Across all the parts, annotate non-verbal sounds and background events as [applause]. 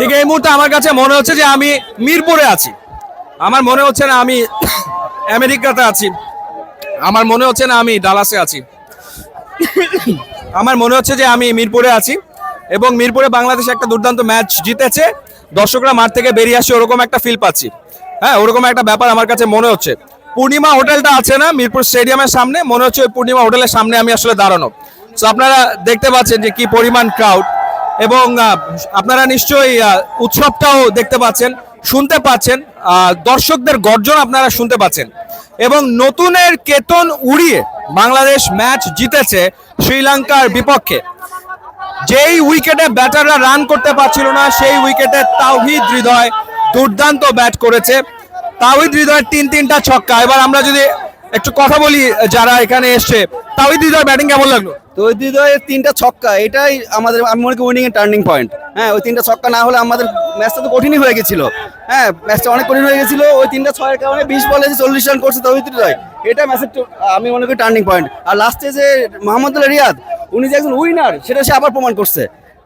ঠিক এই মুহূর্তে আমার কাছে মনে হচ্ছে যে আমি মিরপুরে আছি। আমার মনে হচ্ছে না আমি আমেরিকাতে আছি। আমার মনে হচ্ছে না আমি ডালাসে আছি। আমার মনে হচ্ছে যে আমি মিরপুরে আছি এবং মিরপুরে বাংলাদেশ একটা দুর্দান্ত ম্যাচ জিতেছে। দর্শকরা মাঠ থেকে বেরিয়ে আসে ওরকম একটা ফিল পাচ্ছি। হ্যাঁ ওরকম একটা ব্যাপার আমার কাছে মনে হচ্ছে। পূর্ণিমা হোটেলটা আছে না, মিরপুর স্টেডিয়ামের সামনে? মনে হচ্ছে ওই পূর্ণিমা হোটেলের সামনে আমি আসলে দাঁড়ানো। তো আপনারা দেখতে পাচ্ছেন যে কি পরিমাণ ক্রাউড এবং আপনারা নিশ্চয়ই উৎসবটাও দেখতে পাচ্ছেন, শুনতে পাচ্ছেন দর্শকদের গর্জন আপনারা শুনতে পাচ্ছেন। এবং নতুনের কেতন উড়িয়ে বাংলাদেশ ম্যাচ জিতেছে শ্রীলঙ্কার বিপক্ষে। যেই উইকেটে ব্যাটাররা রান করতে পারছিল না, সেই উইকেটে তাওহিদ হৃদয় দুর্দান্ত ব্যাট করেছে। তাওহিদ হৃদয়ের তিন তিনটা ছক্কা। এবার আমরা যদি একটু কথা বলি যারা এখানে এসছে, তাওহিদ হৃদয় ব্যাটিং কেমন লাগল? তো ওই তিনটা ছক্কা, এটাই আমাদের, আমি মনে করি উইনিং এর টার্নিং পয়েন্ট হ্যাঁ ওই তিনটা ছক্কা না হলে আমাদের ম্যাচটা তো কঠিনই হয়ে গেছিল। হ্যাঁ ম্যাচটা অনেক কঠিন হয়ে গেছিল, ওই তিনটা ছয়ের কারণে বিশ বলে যে চল্লিশ রান করছে তৌহিদ হৃদয় এটা ম্যাচের আমি মনে করি টার্নিং পয়েন্ট আর লাস্টে যে মোহাম্মদুল্লাহ রিয়াদ, উনি যে একজন উইনার সেটা সে আবার প্রমাণ করছে।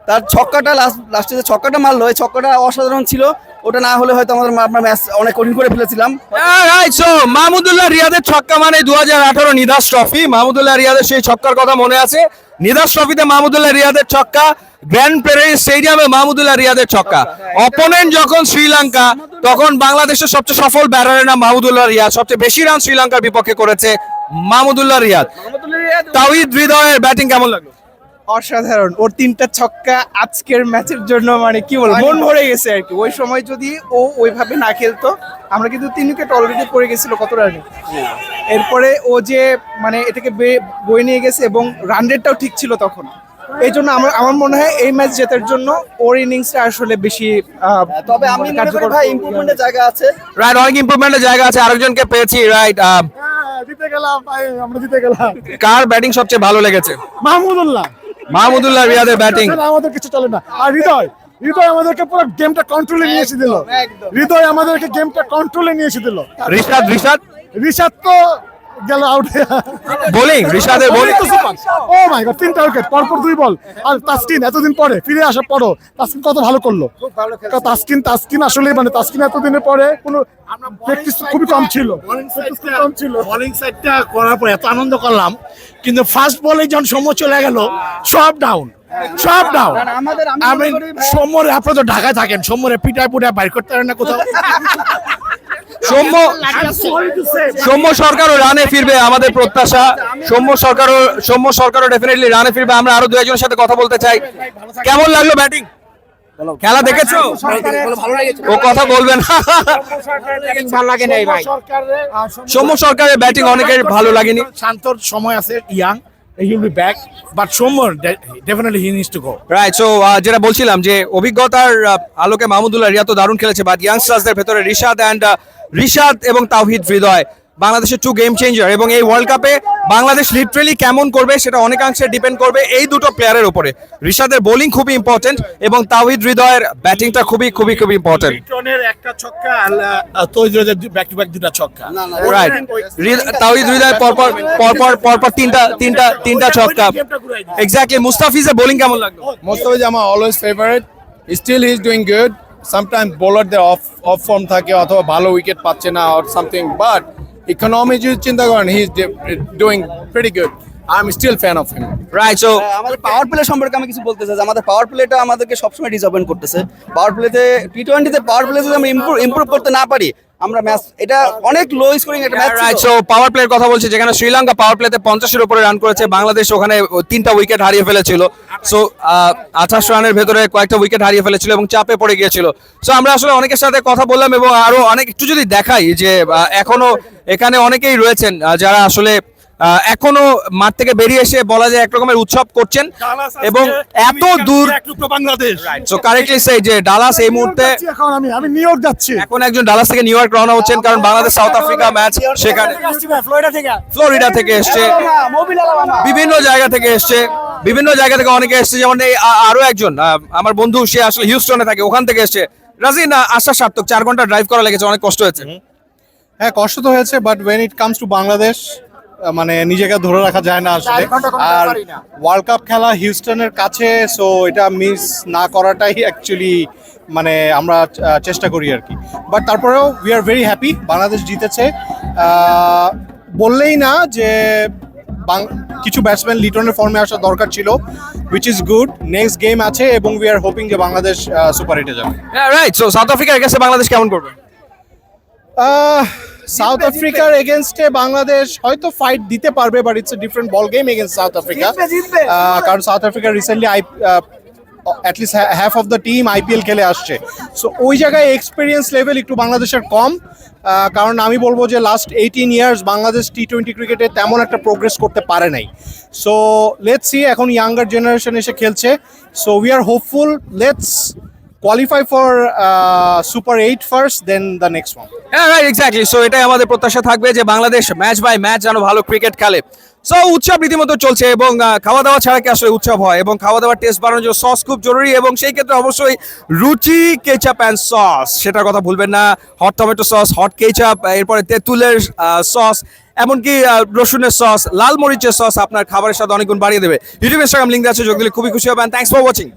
তার ছক্কাটা লাস্ট লাস্টে যে ছক্কাটা মারলো, এই ছক্কাটা অসাধারণ ছিল। ওটা না হলে হয়তো আমাদের আমরা ম্যাচ অনেক কঠিন করে ফেলেছিলাম। সো মাহমুদুল্লাহ রিয়াদের ছক্কা মানে দু হাজার আঠারো নিদাস ট্রফি। মাহমুদুল্লাহ রিয়াদের সেই ছক্কার কথা মনে আছে। নিদাস ট্রফিতে মাহমুদুল্লাহ রিয়াদের ছক্কা গ্র্যান্ড প্রেরি স্টেডিয়ামে মাহমুদুল্লাহ রিয়াদের ছক্কা। অপোনেন্ট যখন শ্রীলঙ্কা তখন বাংলাদেশের সবচেয়ে সফল ব্যাটারের নাম মাহমুদুল্লাহ রিয়াদ। সবচেয়ে বেশি রান শ্রীলঙ্কার বিপক্ষে করেছে মাহমুদুল্লাহ রিয়াদ। তাওহিদ হৃদয়ের ব্যাটিং কেমন লাগল? অসাধারণ। ওর তিনটা ছক্কা আজকের ম্যাচের জন্য মানে কি বলব মন ভরে গেছে আর কি। ওই সময় যদি ও ওইভাবে না খেলতো আমরা কিন্তু তিন উইকেট অলরেডি পড়ে গেছিল কত রানে। এরপরে ও যে মানে এটাকে বে- বয়ে নিয়ে গেছে এবং রান রেটটাও ঠিক ছিল তখন। এই জন্য আমার আমার মনে হয় এই ম্যাচ জেতার জন্য ওর ইনিংসটা আসলে বেশি তবে আমি মনে করি কার্যকর ভাই ইম্প্রুভমেন্টের জায়গা আছে। রাইট অনেক ইমপ্রুভমেন্টের জায়গা আছে আরেকজনকে পেয়েছি রাইট জিতে গেলাম ভাই আমরা জিতে গেলাম। কার ব্যাটিং সবচেয়ে ভালো লেগেছে? মাহমুদুল্লাহ। মাহমুদুল্লাহ রিয়াদের ব্যাটিং। আমাদের কিছু চলে না। আর হৃদয় হৃদয় আমাদেরকে পুরো গেমটা কন্ট্রোলে নিয়ে এসে দিল। হৃদয় আমাদেরকে গেমটা কন্ট্রোলে নিয়ে এসে দিল। ঋষাদ ঋষাদ ঋষাদ তো গেল আউট বোলিং রিশাদের বোলিং ও মাই গড তিনটা উইকেট পরপর দুই বল আর তাসকিন এতদিন পরে ফিরে আসার পরও তাসকিন কত ভালো করল। তাসকিন তাসকিন আসলে মানে তাসকিন এতদিনের পরে কোনো প্র্যাকটিস খুবই কম ছিল। কম ছিল। বোলিং সাইডটা করার পর এত আনন্দ করলাম। কিন্তু ফার্স্ট বলে যখন সময় চলে গেল সব ডাউন সব ডাউন আমাদের আমি সোমরে আপনি তো ঢাকায় থাকেন সোমরে পিটায় পুটায় বাইর করতে পারেন না কোথাও। সৌম্য সৌম্য সরকারও রানে ফিরবে আমাদের প্রত্যাশা। সৌম্য সরকারও সৌম্য সরকারও ডেফিনেটলি রানে ফিরবে। আমরা আরও দু একজনের সাথে কথা বলতে চাই। কেমন লাগল ব্যাটিং খেলা দেখেছ? ও কথা বলবেন সৌম্য সরকারের [laughs] ব্যাটিং অনেকের ভালো লাগেনি। শান্তর সময় আছে young he will be back but সোমর definitely he needs to go right so যেটা বলছিলাম যে অভিজ্ঞতার আহ, আলোকে মাহমুদুল্লাহ রিয়া তো দারুণ খেলেছে বাট ইয়াংস্টার্সদের ভেতরে রিশাদ অ্যান্ড রিশাদ এবং তাওহিদ হৃদয় বাংলাদেশের টু গেম চেঞ্জার এবং এই ওয়ার্ল্ড কাপে বাংলাদেশ লিটারেলি কেমন করবে সেটা অনেকাংশে ডিপেন্ড করবে এই দুটো প্লেয়ারের উপরে। রিশাদের বোলিং খুবই ইম্পর্টেন্ট এবং তাওহিদ হৃদয়ের ব্যাটিংটা খুবই খুবই খুবই ইম্পর্টেন্ট একটা ছক্কা ব্যাক টু ব্যাক দুটা ছক্কা। রাইট তাওহিদ হৃদয় পরপর পরপর পরপর তিনটা তিনটা তিনটা ছক্কা। এক্স্যাক্টলি মুস্তাফিজের বোলিং কেমন লাগল? Mustafa Jama always favorite. Still he's doing good. Sometimes bowler বোলারদের অফ অফ ফর্ম থাকে অথবা ভালো উইকেট পাচ্ছে না অর সামথিং বাট ইকোনমি যদি চিন্তা করেন he is doing very pretty I am still fan of him right so আমাদের পাওয়ার প্লে সম্পর্কে আমি কিছু বলতে চাই যে আমাদের পাওয়ার প্লেটা আমাদেরকে সবসময় ডিসঅপয়েন্ট করতেছে। পাওয়ার প্লেতে টি টোয়েন্টিতে পাওয়ার প্লে যদি আমরা ইমপ্রুভ ইমপ্রুভ করতে না পারি আমরা ম্যাচ এটা অনেক লো স্কোরিং একটা ম্যাচ রাইট সো পাওয়ার প্লের কথা বলছি যেখানে শ্রীলঙ্কা পাওয়ার প্লেতে পঞ্চাশের উপরে রান করেছে বাংলাদেশ ওখানে তিনটা উইকেট হারিয়ে ফেলেছিল। সো আঠাশ রানের ভেতরে কয়েকটা উইকেট হারিয়ে ফেলেছিল এবং চাপে পড়ে গিয়েছিল। সো আমরা আসলে অনেকের সাথে কথা বললাম এবং আরও অনেক একটু যদি দেখাই যে এখনও এখানে অনেকেই রয়েছেন যারা আসলে এখনও মাঠ থেকে বেরিয়ে এসে বলা যায় এক রকমের উৎসব করছেন এবং এত দূর বাংলাদেশ। সো কারেক্টলি সেই যে ডালাস এই মুহূর্তে এখন আমি আমি নিউ ইয়র্ক যাচ্ছি। এখন একজন ডালাস থেকে নিউ ইয়র্ক রওনা হচ্ছেন কারণ বাংলাদেশ সাউথ আফ্রিকা ম্যাচ সেখানে ফ্লোরিডা থেকে। এসছে। বিভিন্ন জায়গা থেকে এসছে। বিভিন্ন জায়গা থেকে অনেকে এসছে যেমন এই আরও একজন আমার বন্ধু সে আসলে হিউস্টনে থাকে ওখান থেকে এসছে। রাজিন আশা সার্থক চার ঘণ্টা ড্রাইভ করা লেগেছে অনেক কষ্ট হয়েছে। হ্যাঁ কষ্ট তো হয়েছে but when it comes to Bangladesh মানে নিজেকে ধরে রাখা যায় না আসলে। আর ওয়ার্ল্ড কাপ খেলা হিউস্টনের কাছে সো এটা মিস না করাটাই অ্যাকচুয়ালি মানে আমরা চেষ্টা করি আর কি। বাট তারপরেও we are very happy Bangladesh জিতেছে। বললেই না যে বাং- কিছু ব্যাটসম্যান লিটনের ফর্মে আসা দরকার ছিল which is good next game আছে এবং উই আর হোপিং যে বাংলাদেশ সুপার হিটে যাবে। রাইট সো সাউথ আফ্রিকার কাছে বাংলাদেশ কেমন করবে? সাউথ আফ্রিকার এগেনস্টে বাংলাদেশ হয়তো ফাইট দিতে পারবে but it's a different ball game against South Africa. কারণ South Africa recently I at least half of the team IPL খেলে আসছে। সো ওই জায়গায় এক্সপিরিয়েন্স লেভেল একটু বাংলাদেশের কম। কারণ আমি বলব যে last eighteen years Bangladesh T twenty ক্রিকেটে তেমন একটা প্রোগ্রেস করতে পারে নাই। সো লেটস সি এখন ইয়াঙ্গার জেনারেশন এসে খেলছে। So we are hopeful let's qualify for super eight first then the next one হ্যাঁ রাইট এক্স্যাক্টলি সো এটাই আমাদের প্রত্যাশা থাকবে যে বাংলাদেশ ম্যাচ বাই ম্যাচ যেন ভালো ক্রিকেট খেলে। সো উৎসব রীতিমতো চলছে এবং খাওয়া দাওয়া ছাড়া কি আসলে উৎসব হয়? এবং খাওয়া দাওয়ার টেস্ট বাড়ানোর জন্য সস খুব জরুরি এবং সেই ক্ষেত্রে অবশ্যই রুচি কেচাপ অ্যান্ড সস সেটার কথা ভুলবেন না। Hot tomato sauce hot ketchup এরপরে তেঁতুলের সস এমনকি রসুনের সস লাল মরিচের সস আপনার খাবারের সাথে অনেক গুণ বাড়িয়ে দেবে। ইউটিউব ইনস্টাগ্রাম লিঙ্ক আছে, যোগ দিলে খুবই খুশি হবেন। Thanks for watching